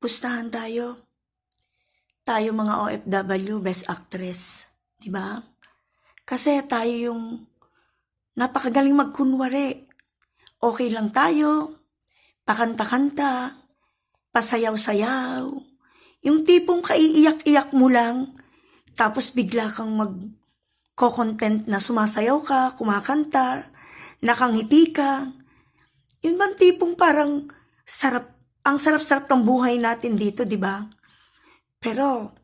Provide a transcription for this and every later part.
pustahan tayo. Tayo mga OFW, best actress. Ba? Kasi tayo yung napakagaling magkunwari. Okay lang tayo, pakanta-kanta, pasayaw-sayaw. Yung tipong kaiiyak-iyak mo lang, tapos bigla kang mag content na sumasayaw ka, kumakanta, nakangiti ka. Yun bang tipong parang sarap, ang sarap-sarap ng buhay natin dito, di ba? Pero,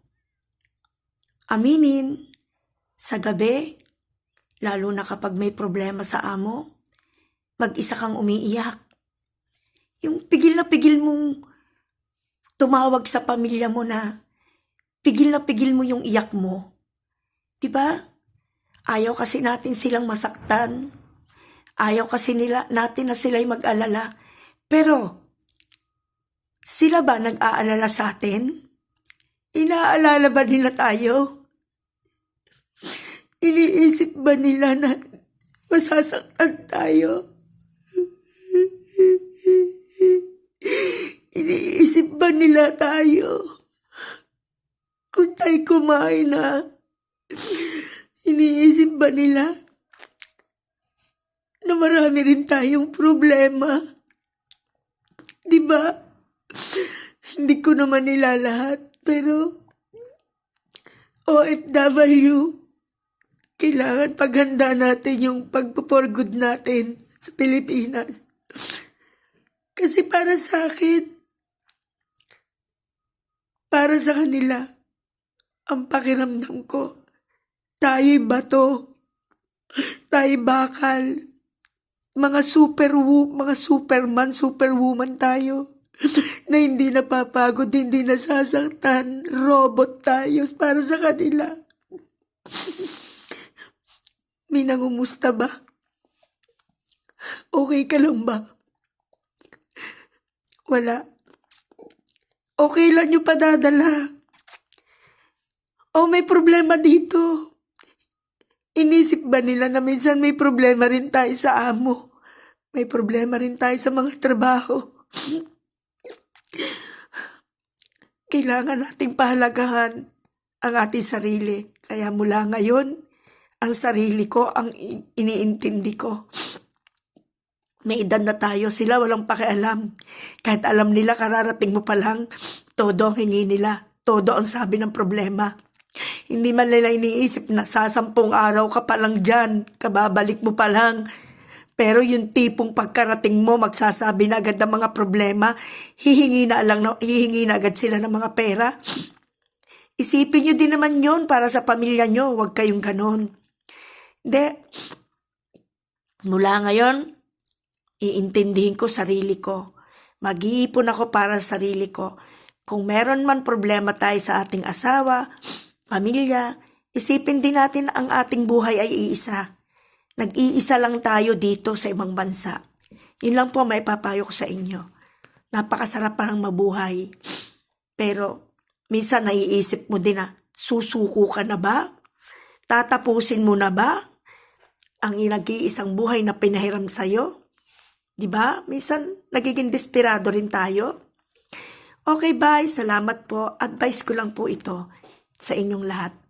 aminin, sa gabi, lalo na kapag may problema sa amo, mag-isa kang umiiyak. Yung pigil na pigil mong tumawag sa pamilya mo na pigil na pigil mo yung iyak mo. 'Di ba? Ayaw kasi natin silang masaktan. Ayaw kasi nila natin na sila'y mag-alala. Pero sila ba nag-aalala sa atin? Inaalala ba nila tayo? Iniisip ba nila na masasaktan tayo? Iniisip ba nila tayo? Kung tayo kumain na, iniisip ba nila na marami rin tayong problema? Di ba? Hindi ko naman nila lahat, pero OFW, kailangan paghanda natin yung pag-for good natin sa Pilipinas. Kasi para sa akin, para sa kanila, ang pakiramdam ko, tayo'y bato, tayo'y bakal, mga super mga superman, superwoman tayo, na hindi napapagod, hindi nasasaktan, robot tayo para sa kanila. May nangumusta ba? Okay ka lang ba? Wala. Okay lang yung padadala. O may problema dito. Inisip ba nila na minsan may problema rin tayo sa amo? May problema rin tayo sa mga trabaho. Kailangan nating pahalagahan ang ating sarili. Kaya mula ngayon, ang sarili ko ang iniintindi ko. May edad na tayo, sila walang pakialam. Kahit alam nila kararating mo pa lang, todo ang hingi nila. Todo ang sabi ng problema. Hindi man nila iniisip na sa sampung araw ka pa lang dyan, kababalik mo pa lang. Pero yung tipong pagkarating mo, magsasabi na agad ng mga problema, hihingi na, lang, hihingi na agad sila ng mga pera. Isipin nyo din naman yon para sa pamilya nyo, huwag kayong ganon. Hindi. Mula ngayon, iintindihin ko sarili ko. Mag-iipon ako para sa sarili ko. Kung meron man problema tayo sa ating asawa, pamilya, isipin din natin ang ating buhay ay iisa. Nag-iisa lang tayo dito sa ibang bansa. Yun lang po may papayo ko sa inyo. Napakasarap parang mabuhay. Pero, minsan naiisip mo din na, susuko ka na ba? Tatapusin mo na ba? Ang nag-iisang buhay na pinahiram sa'yo? Ba? Minsan, nagiging desperado rin tayo. Okay, bye. Salamat po. Advice ko lang po ito sa inyong lahat.